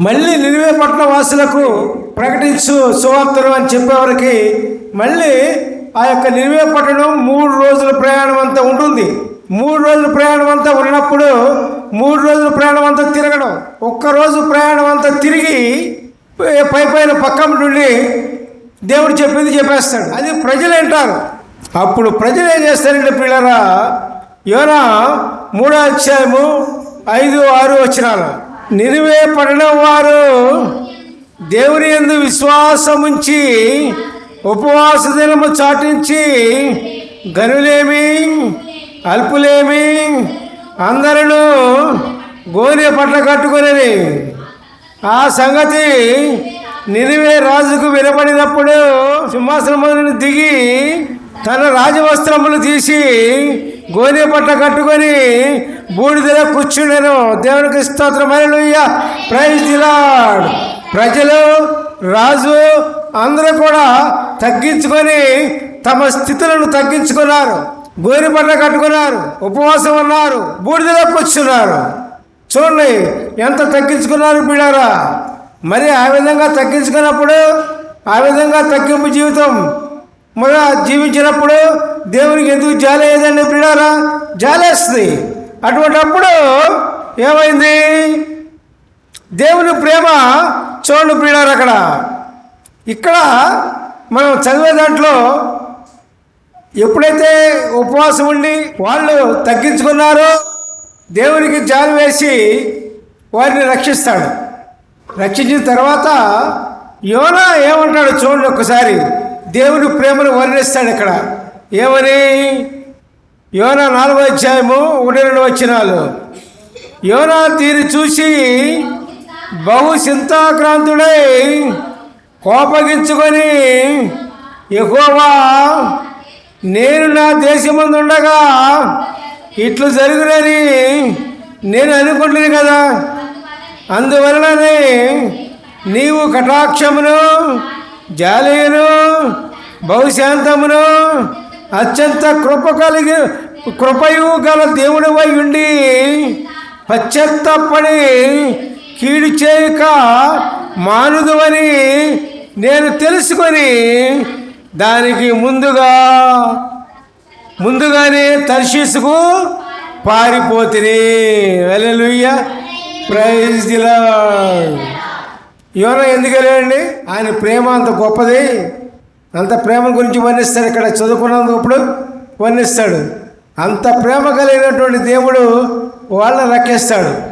మళ్ళీ నిలివే పట్టణ వాసులకు ప్రకటించు సువార్తలు అని చెప్పేవారికి మళ్ళీ ఆ యొక్క నిలివే పట్టణం మూడు రోజుల ప్రయాణం అంతా ఉంటుంది. మూడు రోజుల ప్రయాణం అంతా ఉన్నప్పుడు మూడు రోజుల ప్రయాణం అంతా తిరగడం. ఒక్కరోజు ప్రయాణం అంతా తిరిగి పై పైన పక్కన నుండి దేవుడు చెప్పింది చెప్పేస్తాడు. అది ప్రజలు ఏంటారు అప్పుడు ప్రజలు ఏం చేస్తారంటే పిల్లరా యోనా మూడో అధ్యాయము ఐదు ఆరు వచ్చినాలు నినివే పడడం వారు దేవుని ఎందు విశ్వాసముంచి ఉపవాస దినము చాటించి గనులేమి అల్పులేమి అందరూ గోనె పట్ల కట్టుకునేది ఆ సంగతి నిరివే రాజుకు వినపడినప్పుడు సింహాసనం దిగి తన రాజవస్త్రములు తీసి గోధుమ పట్ట కట్టుకొని బూడిదలో కూర్చుండెను. దేవునికి స్తోత్రమైన ప్రైజ్ దిలాడ్ ప్రజలు రాజు అందరూ కూడా తగ్గించుకొని తమ స్థితులను తగ్గించుకున్నారు. గోనె పట్ట కట్టుకున్నారు. ఉపవాసం ఉన్నారు. బూడిదలో కూర్చున్నారు. చూడండి ఎంత తగ్గించుకున్నారు బిడారా మరి ఆ విధంగా తగ్గించుకున్నప్పుడు ఆ విధంగా తగ్గింపు జీవితం మరి జీవించినప్పుడు దేవునికి ఎందుకు జాలి అయ్యేదండి జాలేస్తుంది అటువంటప్పుడు ఏమైంది? దేవుని ప్రేమ చూడండి పిల్లారు అక్కడ. ఇక్కడ మనం చదివే దాంట్లో ఎప్పుడైతే ఉపవాసం ఉండి వాళ్ళు తగ్గించుకున్నారో దేవునికి జాలి వేసి వారిని రక్షిస్తాడు. రక్షించిన తర్వాత యోనా ఏమంటాడు చూడండి ఒక్కసారి. దేవుని ప్రేమను వర్ణిస్తాడు ఇక్కడ. ఏమని? యోనా నాలుగో అధ్యాయము ఒకటి రెండు వచ్చినాలు యోనా తీరు చూసి బహు చింతాక్రాంతుడై కోపగించుకొని ఎక్కువగా నేను నా దేశమందు ఉండగా ఇట్లు జరుగునని నేను అనుకుంటున్నాను కదా. అందువలననే నీవు కటాక్షమును జాలీయను బహుశాంతమును అత్యంత కృప కలిగి కృపయు గల దేవుడు వై ఉండి పశ్చత్తపడి కీడు చేయక మానుదు అని నేను తెలుసుకొని దానికి ముందుగా ముందుగానే తర్శీసుకు పారిపోతిని. వెలలుయ్య ప్రైజ్ దిలా ఎందుకు వెళ్ళండి ఆయన ప్రేమ అంత గొప్పది. అంత ప్రేమ గురించి వర్ణిస్తాడు ఇక్కడ చదువుకున్నందుకు వర్ణిస్తాడు. అంత ప్రేమ కలిగినటువంటి దేవుడు వాళ్ళని రక్షిస్తాడు